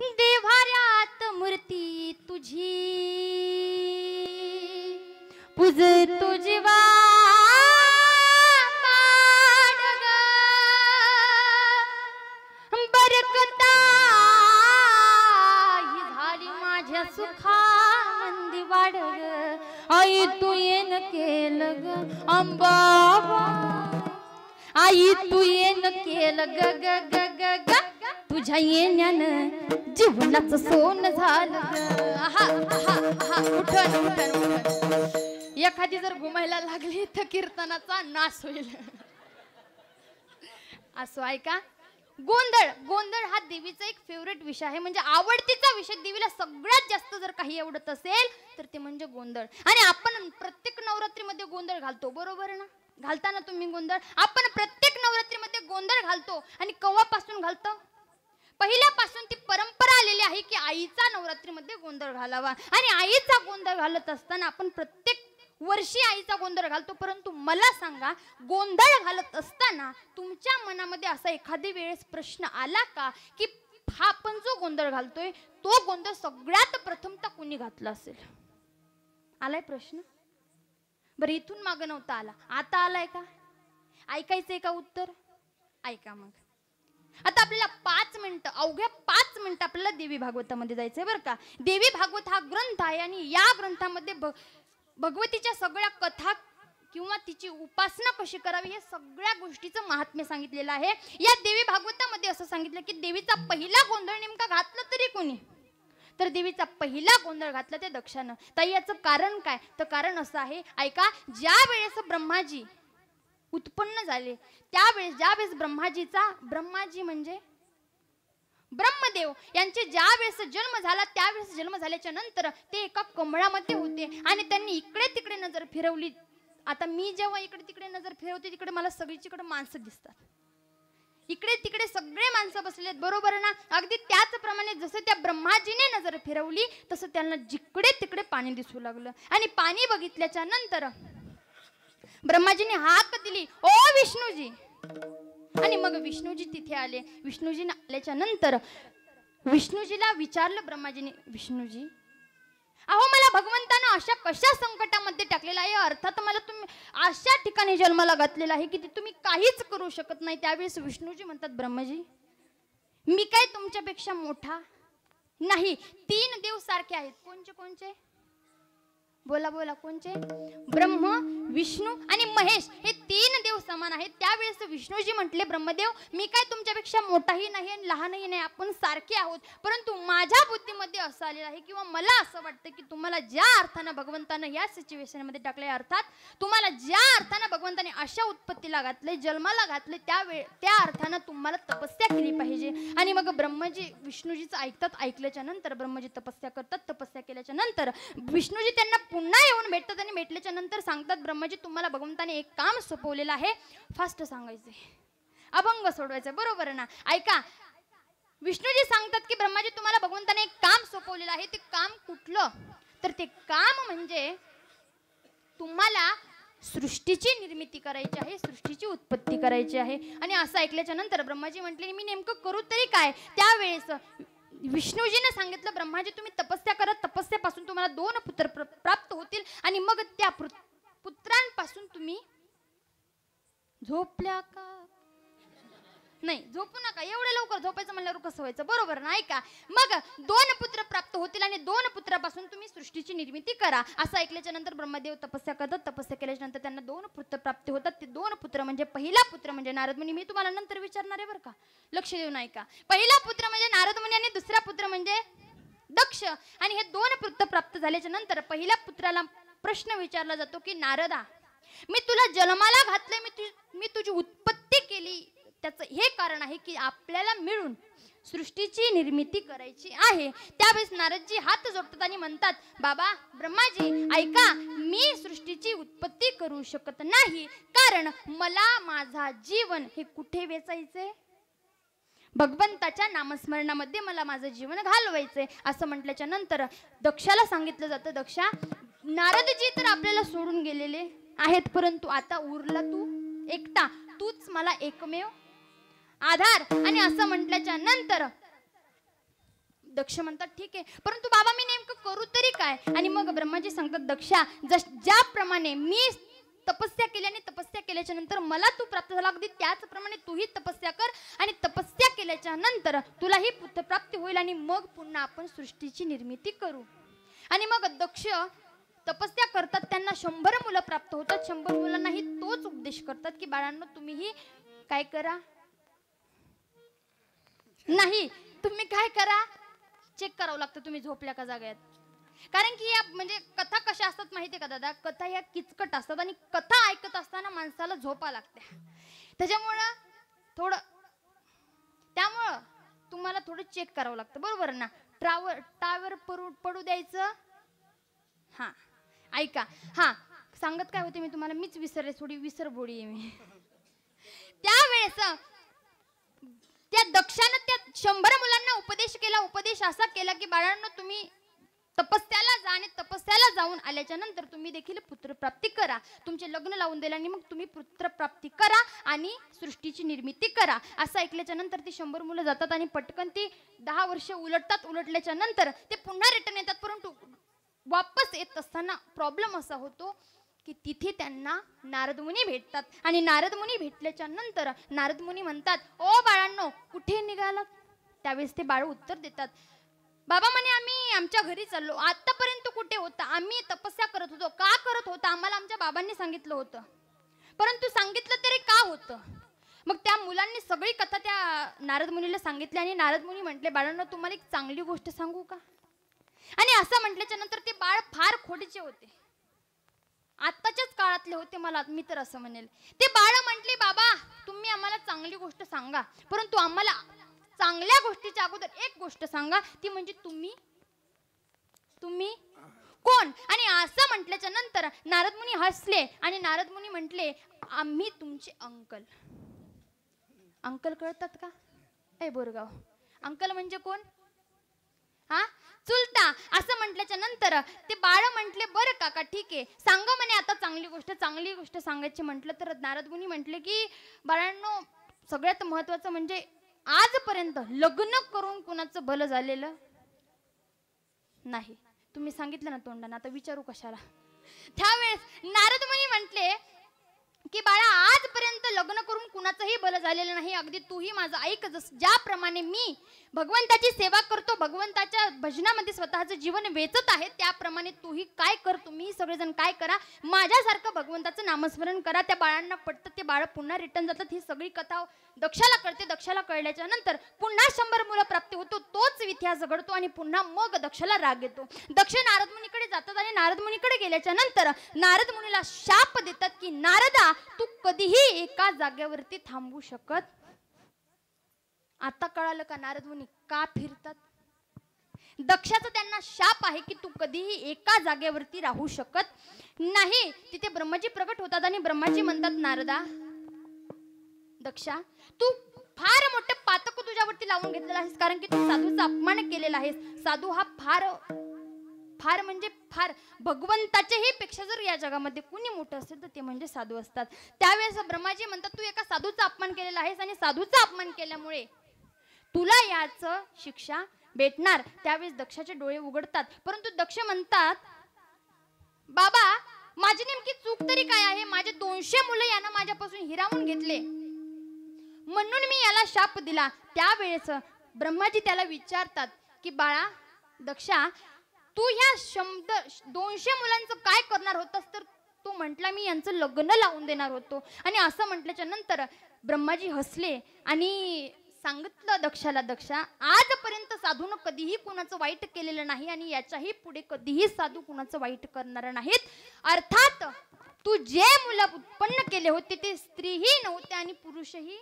देव्हाऱ्यात मूर्ती तुझी. पूज तुझवा बरकता ही माझ्या वाढ ग आई तू येन केलं ग अंबा आई तू येन केलं ग ग ग ग. तुझ्या येण्यानं जीवनाचं सोन झालं एखादी जर घुमायला लागली तर कीर्तनाचा नाश होईल. असो ऐका गोंधळ गोंधळ हा देवीचा एक फेवरेट विषय आहे. म्हणजे आवडतीचा विषय देवीला सगळ्यात जास्त जर काही आवडत असेल तर ते म्हणजे गोंधळ. आणि आपण प्रत्येक नवरात्रीमध्ये गोंधळ घालतो बरोबर ना? घालताना तुम्ही गोंधळ? आपण प्रत्येक नवरात्रीमध्ये गोंधळ घालतो. आणि कवापासून घालतो पहिल्यापासून ती परंपरा आलेली आहे की आईचा नवरात्रीमध्ये गोंधळ घालावा. आणि आईचा गोंधळ घालत असताना आपण प्रत्येक वर्षी आईचा गोंधळ घालतो. परंतु मला सांगा गोंधळ घालत असताना तुमच्या मनामध्ये असा एखादी वेळेस प्रश्न आला का की हा आपण जो गोंधळ घालतोय तो गोंधळ सगळ्यात प्रथमता कुणी घातला असेल? आलाय प्रश्न? बरं इथून मागं नव्हता आला. आता आलाय का? ऐकायचंय का उत्तर? ऐका मग. आता आपल्याला पाच मिनिटं अवघ्या पाच आपल्याला देवी भागवतामध्ये जायचंय बरं का? देवी भागवत हा ग्रंथ आहे आणि या ग्रंथामध्ये भ भगवतीच्या सगळ्या कथा किंवा तिची उपासना कशी करावी हे सगळ्या गोष्टीचं महात्म्य सांगितलेलं आहे. या देवी भागवतामध्ये असं सांगितलं की देवीचा पहिला गोंधळ नेमका घातला तरी कोणी? तर देवीचा पहिला गोंधळ घातला ते दक्षानं. ताई याचं कारण काय? तर कारण असं आहे ऐका ज्या वेळेस ब्रह्माजी उत्पन्न झाले त्यावेळेस ज्यावेळेस ब्रह्माजीचा ब्रह्माजी म्हणजे महादेव यांचे ज्या वेळेस जन्म झाला त्यावेळेस जन्म झाल्याच्यानंतर ते एका कमळामध्ये होते. आणि त्यांनी इकडे तिकडे नजर फिरवली. आता मी जेव्हा इकडे तिकडे नजर फिरवते तिकडे मला सगळीकडे माणसं दिसतात. इकडे तिकडे सगळे माणसं बसलेत बरोबर ना? अगदी त्याचप्रमाणे जसं त्या ब्रह्माजीने नजर फिरवली तसं त्यांना जिकडे तिकडे पाणी दिसू लागलं. आणि पाणी बघितल्याच्या नंतर ब्रह्माजीने हाक दिली ओ विष्णूजी! आणि मग विष्णूजी तिथे आले. विष्णूजी आल्याच्यानंतर विष्णूजीला विचारलं ब्रह्माजीने विष्णूजी अहो मला भगवंतानं अशा कशा संकटामध्ये टाकलेलं आहे? अर्थात मला तुम्ही अशा ठिकाणी जन्माला घातलेला आहे की ते तुम्ही काहीच करू शकत नाही. त्यावेळेस विष्णूजी म्हणतात ब्रह्मजी मी काय तुमच्यापेक्षा मोठा नाही. तीन देव सारखे आहेत. कोणचे कोणचे? बोला बोला कोणचे? ब्रह्म विष्णू आणि महेश हे तीन देव समान आहेत. त्यावेळेस विष्णूजी म्हटले ब्रह्मदेव मी काय तुमच्यापेक्षा मोठाही नाही आणि लहानही नाही आपण सारखे आहोत. परंतु माझ्या बुद्धीमध्ये असं आलेलं आहे किंवा मला असं वाटतं की तुम्हाला ज्या अर्थानं भगवंतानं या सिच्युएशनमध्ये टाकले अर्थात तुम्हाला ज्या अर्थानं भगवंताने अशा उत्पत्तीला घातले जन्माला घातले त्या वेळ त्या अर्थानं तुम्हाला तपस्या केली पाहिजे. आणि मग ब्रह्मजी विष्णूजीचं ऐकतात ऐकल्याच्या नंतर ब्रह्मजी तपस्या करतात. तपस्या केल्याच्यानंतर विष्णूजी त्यांना पुन्हा येऊन भेटतात आणि भेटल्याच्या नंतर सांगतात ब्रह्मजी तुम्हाला भगवंताने एक काम सोपवलेलं आहे. फास्ट सांगायचे. अभंग सोडवायचं. बरोबर ना? ऐका. विष्णूजी सांगतात की ब्रह्माजी तुम्हाला भगवंताने एक काम सोपवलेलं आहे. ते काम कुठलं? तर ते काम म्हणजे तुम्हाला सृष्टीची निर्मिती करायची आहे सृष्टीची उत्पत्ती करायची आहे. आणि असं ऐकल्याच्या नंतर ब्रह्माजी म्हटले मी नेमकं करू तरी काय? त्यावेळेस विष्णूजीने सांगितलं ब्रह्माजी तुम्ही तपस्या करत तपस्यापासून तुम्हाला दोन पुत्र प्र- प्राप्त होतील आणि मग त्या पुत्रांपासून तुम्ही झोपल्या का? नाही झोपू नका. एवढ्या लवकर झोपायचं म्हणल्यावर कसं व्हायचं? बरोबर ना ऐका. मग दोन पुत्र प्राप्त होतील आणि दोन पुत्रापासून तुम्ही सृष्टीची निर्मिती करा. असं ऐकल्याच्या नंतर ब्रह्मदेव तपस्या करतात. तपस्या केल्याच्यानंतर त्यांना दोन पुत्र प्राप्त होतात. ते दोन पुत्र म्हणजे पहिला पुत्र म्हणजे नारद मुनी मी तुम्हाला नंतर विचारणार आहे बरं का? लक्ष देऊन ऐका. पहिला पुत्र म्हणजे नारद मुनी आणि दुसरा पुत्र म्हणजे दक्ष. आणि हे दोन पुत्र प्राप्त झाल्याच्यानंतर पहिल्या पुत्राला प्रश्न विचारला जातो की नारदा मी तुला जन्माला घातले मी तुझी मी तुझी उत्पत्ती केली. त्याचं हे कारण आहे की आपल्याला मिळून सृष्टीची निर्मिती करायची आहे. त्यावेळेस नारदजी हात जोडतात आणि म्हणतात बाबा ब्रह्माजी ऐका मी सृष्टीची उत्पत्ती करू शकत नाही. कारण मला माझा जीवन हे कुठे वेचायचे? भगवंताच्या नामस्मरणामध्ये मला माझं जीवन घालवायचंय. असं म्हटल्याच्या नंतर दक्षाला सांगितलं जातं दक्षा नारदजी तर आपल्याला सोडून गेलेले आहेत परंतु आता उरला तू एकटा. तूच मला एकमेव आधार आणि असं म्हटल्याच्या नंतर दक्ष म्हणतात ठीक आहे. परंतु बाबा मी नेमकं करू तरी काय? आणि मग ब्रह्माजी सांगतात दक्षा जस ज्याप्रमाणे मी तपस्या केल्याने तपस्या केल्याच्यानंतर मला तू प्राप्त झाला. अगदी त्याचप्रमाणे तूही तपस्या कर आणि तपस्या केल्याच्यानंतर तुलाही पुत्र प्राप्ती होईल आणि मग पुन्हा आपण सृष्टीची निर्मिती करू. आणि मग दक्ष तपस्या करतात. त्यांना शंभर मुलं प्राप्त होतात. शंभर मुलांनाही तोच उपदेश करतात की बाळांनो तुम्हीही काय करा? नाही तुम्ही काय करा? चेक करावं लागतं तुम्ही झोपल्या का जाग्यात कारण की या म्हणजे कथा कशा असतात माहितीये का दादा? कथा या किचकट असतात आणि कथा ऐकत असताना माणसाला झोपा लागते. त्याच्यामुळं थोडं त्यामुळं तुम्हाला थोडं चेक करावं लागतं. बरोबर ना? ट्रावर टावर पडू पडू द्यायचं. हा ऐका. हा सांगत काय होते मी तुम्हाला? मीच विसरले थोडी विसर बोडी मी. त्यावेळेस त्या दक्षानं शंभर मुलांना उपदेश केला उपदेश असा केला की बाळांनो तुम्ही तपस्याला जा आणि तपस्याला जाऊन आल्याच्यानंतर तुम्ही देखील पुत्रप्राप्ती करा. तुमचे लग्न लावून दिलं आणि मग तुम्ही पुत्रप्राप्ती करा आणि सृष्टीची निर्मिती करा. असं ऐकल्याच्या नंतर ती शंभर मुलं जातात आणि पटकन ती दहा वर्ष उलटतात. उलटल्याच्या नंतर ते पुन्हा रिटर्न येतात. परंतु वापस येत असताना प्रॉब्लेम असा होतो की तिथे त्यांना नारदमुनी भेटतात. आणि नारदमुनी भेटल्याच्या नंतर नारदमुनी म्हणतात ओ बाळांनो कुठे निघालात? त्यावेळेस ते बाळ उत्तर देतात. बाबा म्हणे आम्ही आमच्या घरी चाललो. आतापर्यंत कुठे होता? आम्ही तपस्या करत होतो. का करत होता? आम्हाला आमच्या बाबांनी सांगितलं होतं. परंतु सांगितलं तरी का होतं? मग त्या मुलांनी सगळी कथा त्या नारद मुनीला सांगितली आणि नारद मुनी म्हटले बाळांना तुम्हाला एक चांगली गोष्ट सांगू का? आणि असं म्हटल्याच्या नंतर ते बाळ फार खोडीचे होते. आत्ताच्याच काळातले होते मला मी तर असं म्हणेल. ते बाळ म्हटले बाबा तुम्ही आम्हाला चांगली गोष्ट सांगा. परंतु आम्हाला चांगल्या गोष्टीच्या अगोदर एक गोष्ट सांगा ती म्हणजे तुम्ही? तुम्ही? कोण? आणि असं म्हटल्याच्या नंतर नारद मुनी हसले आणि नारद मुनी म्हटले आम्ही तुमचे अंकल. अंकल कळतात का? ए बोरगाव. अंकल म्हणजे कोण? हा? चुलता. असं म्हटल्याच्या नंतर ते बाळ म्हटले बरं काका ठीक आहे. सांगा म्हणे आता चांगली गोष्ट चांगली गोष्ट सांगायची म्हटलं तर. नारद मुनी म्हटले की बाळांनो सगळ्यात महत्वाचं म्हणजे आजपर्यंत लग्न करून कुणाचं भलं झालेलं नाही. तुम्ही सांगितलं ना तोंडाने आता विचारू कशाला? त्यावेळेस नारद मुनी म्हटले की बाळा आजपर्यंत लग्न करून कुणाचंही बल झालेलं नाही. अगदी तूही माझं ऐक जस ज्याप्रमाणे मी भगवंताची सेवा करतो भगवंताच्या भजनामध्ये स्वतःचं जीवन वेचत आहे त्याप्रमाणे तूही काय कर तुम्ही सगळेजण काय करा. माझ्यासारखं भगवंताचं नामस्मरण करा. त्या बाळांना पटतं ते बाळ पुन्हा रिटर्न जातात. ही सगळी कथा दक्षाला कळते. दक्षाला कळल्याच्या नंतर पुन्हा शंभर मुलं प्राप्ती होतो तोच इतिहास घडतो आणि पुन्हा मग दक्षाला राग येतो. दक्ष नारद मुनीकडे जातात आणि नारद मुनीकडे गेल्याच्यानंतर नारद मुनीला शाप देतात की नारदा तू कधीही एका जागेवरती थांबू शकत. आता कळालं का नारद मुनी का फिरतात? दक्षाचा त्यांना शाप आहे की तू कधीही एका जागेवरती राहू शकत नाही. तिथे ब्रह्माजी प्रकट होतात आणि ब्रह्माजी म्हणतात नारदा दक्षा तू फार मोठं पातक तुझ्यावरती लावून घेतलेलं आहेस कारण की तू साधूचा अपमान केलेला आहेस. साधू हा फार फार म्हणजे फार भगवंताच्याही पेक्षा जर या जगामध्ये कुणी मोठं असेल तर ते म्हणजे साधू असतात. त्यावेळेस ब्रह्माजी म्हणतात तू एका साधूचा अपमान केलेला आहेस आणि साधूचा अपमान केल्यामुळे तुला याच शिक्षा भेटणार. त्यावेळेस दक्षाचे डोळे उघडतात. परंतु दक्ष म्हणतात बाबा माझी नेमकी चूक तरी काय आहे? माझे दोनशे मुलं यानं माझ्यापासून हिरावून घेतले. म्हणून मी याला शाप दिला. त्यावेळेस ब्रह्माजी त्याला विचारतात की बाळा दक्षा तू ह्या शंभर दोनशे मुलांचं काय करणार होतास? तर तू म्हटला मी यांचं लग्न लावून देणार होतो. आणि असं म्हटल्याच्या नंतर ब्रह्माजी हसले आणि सांगितलं दक्षाला दक्षा आजपर्यंत साधून कधीही कुणाचं वाईट केलेलं नाही आणि याच्याही पुढे कधीही साधू कुणाचं वाईट करणार नाहीत. अर्थात तू जे मुलं उत्पन्न केले होते ते स्त्रीही नव्हते आणि पुरुषही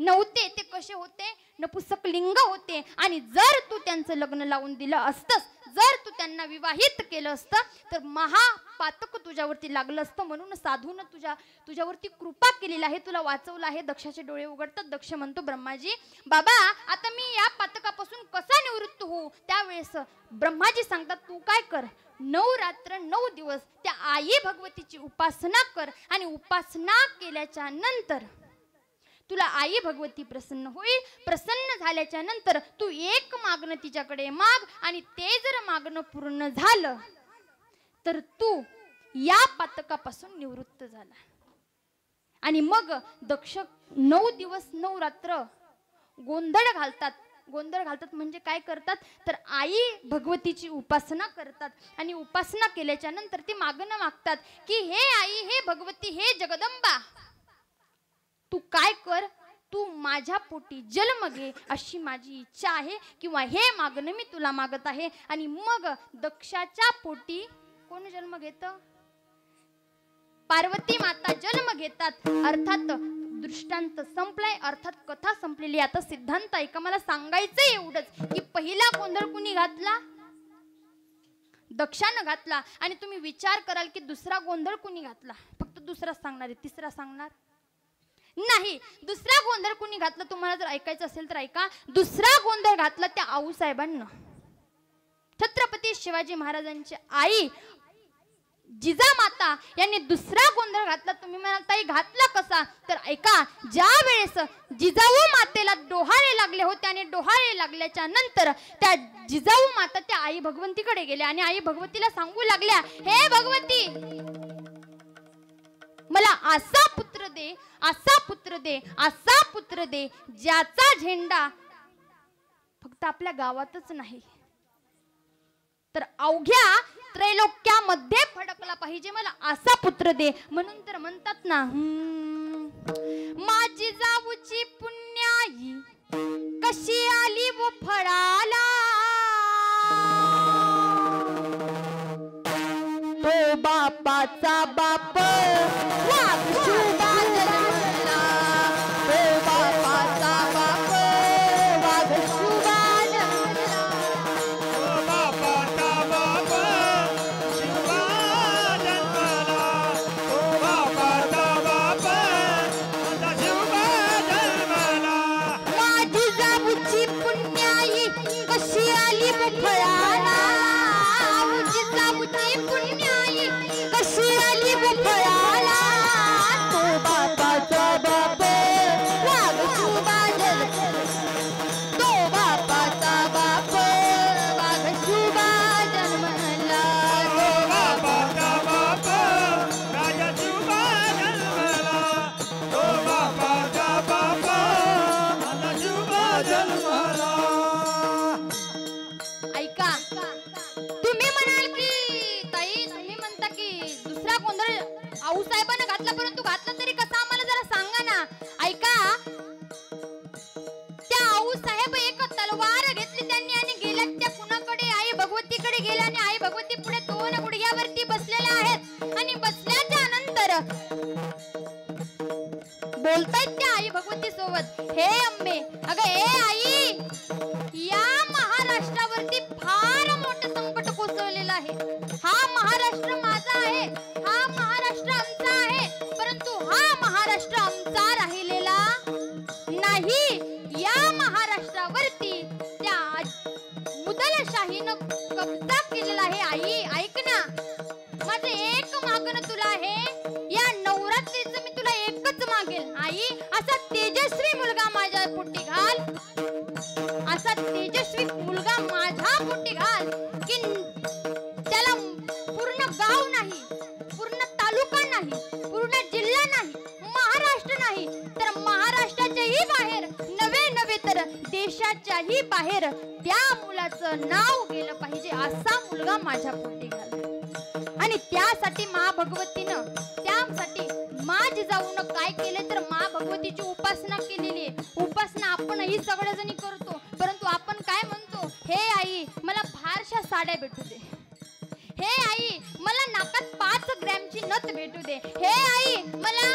नव्हते. ते कसे होते? नपुसक लिंग होते. आणि जर तू त्यांचं लग्न लावून दिलं असतंस त्यांना विवाहित केलं असतं तर महापातक तुझ्यावरती लागलं असतं म्हणून साधून तुझ्या तुझ्यावरती कृपा केलेली आहे तुला वाचवलं आहे दक्षाचे डोळे उघडतात दक्ष म्हणतो ब्रह्माजी. बाबा आता मी या पातकापासून कसा निवृत्त होऊ? त्यावेळेस ब्रह्माजी सांगतात तू काय कर? नऊ रात्र नऊ दिवस त्या आई भगवतीची उपासना कर आणि उपासना केल्याच्यानंतर तुला आई भगवती प्रसन्न होईल. प्रसन्न झाल्याच्यानंतर तू एक मागणं तिच्याकडे माग आणि ते जर मागणं पूर्ण झालं तर तू या पातकापासून निवृत्त झाला. आणि मग दक्ष नऊ दिवस नऊ रात्र गोंधळ घालतात. गोंधळ घालतात म्हणजे काय करतात? तर आई भगवतीची उपासना करतात. आणि उपासना केल्याच्यानंतर ती मागणं मागतात की हे आई हे भगवती हे जगदंबा तू काय कर? तू माझ्या पोटी जन्म घे अशी माझी इच्छा आहे किंवा हे मागणं मी तुला मागत आहे. आणि मग दक्षाच्या पोटी कोण जन्म घेत? पार्वती माता जन्म घेतात. अर्थात दृष्टांत संपलाय. अर्थात कथा संपलेली. आता सिद्धांत ऐका. मला सांगायचं एवढंच की पहिला गोंधळ कुणी घातला? दक्षानं घातला. आणि तुम्ही विचार कराल की दुसरा गोंधळ कुणी घातला? फक्त दुसरा सांगणार आहे. तिसरा सांगणार? नाही. दुसरा गोंधळ कुणी घातला तुम्हाला जर ऐकायचं असेल तर ऐका. दुसरा गोंधळ घातला त्या आऊसाहेबांना छत्रपती शिवाजी महाराजांची आई जिजामाता यांनी दुसरा गोंधळ घातला. तुम्ही म्हणाल ताई घातला कसा? तर ऐका ज्या वेळेस जिजाऊ मातेला डोहाळे लागले होते आणि डोहाळे लागल्याच्या नंतर त्या जिजाऊ माता त्या आई भगवंतीकडे गेल्या आणि आई भगवतीला सांगू लागल्या हे भगवती मला असा पुत्र दे असा पुत्र दे असा पुत्र दे ज्याचा झेंडा फक्त आपल्या गावातच नाही तर अवघ्या त्रैलोक्यामध्ये फडकला पाहिजे. मला असा पुत्र दे. म्हणून तर म्हणतात ना माझी जाऊची पुण्याई कशी आली व फळाला? तो बापाचा बाप. वाघ हे अम्मे अगं हे आई या महाराष्ट्रावरती फार मोठं संकट कोसळलेलं आहे. हा महाराष्ट्र माझा आहे हा महाराष्ट्र आमचा आहे परंतु हा महाराष्ट्र आमचा राहिलेला नाही. या महाराष्ट्रावरती त्या मुदलशाहीनं देशाच्याही बाहेर त्या मुलाचं नाव गेलं पाहिजे असा मुलगा माझ्या पोटी घाल आणि त्यासाठी महाभगवतीनं त्यासाठी मा जाऊन काय केले तर मा भगवतीची उपासना केलेली आहे. उपासना आपणही सगळेजणी करतो परंतु आपण काय म्हणतो? हे आई मला फारशा साड्या भेटू दे. हे आई मला नाकात पाच ग्रॅमची नथ भेटू दे. हे आई मला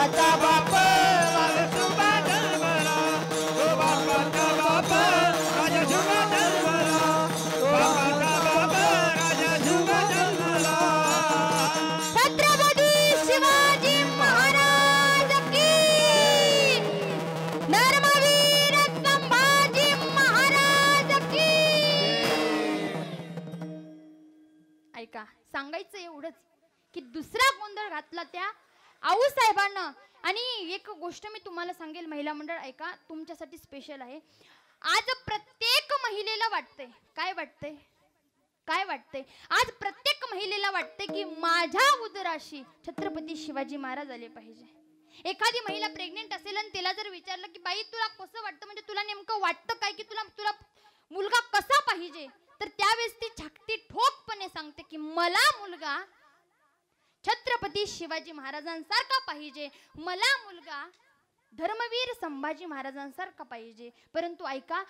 माझा ऐका तुमच्यासाठी स्पेशल आहे. आज प्रत्येक महिलेला वाटते काय वाटते काय वाटते आज प्रत्येक महिलेला वाटते की माझ्या उदराशी छत्रपती शिवाजी महाराज आले पाहिजे. एखादी महिला प्रेग्नेंट असेल आणि तिला जर विचारलं की बाई तुला कसं वाटतं? म्हणजे तुला नेमकं वाटतं काय की तुला तुला मुलगा कसा पाहिजे? तर त्यावेळेस ती छाकती ठोकपणे सांगते की मला मुलगा छत्रपती शिवाजी महाराजांसारखा पाहिजे. मला मुलगा धर्मवीर संभाजी महाराजांसारखा पाहिजे. परंतु ऐका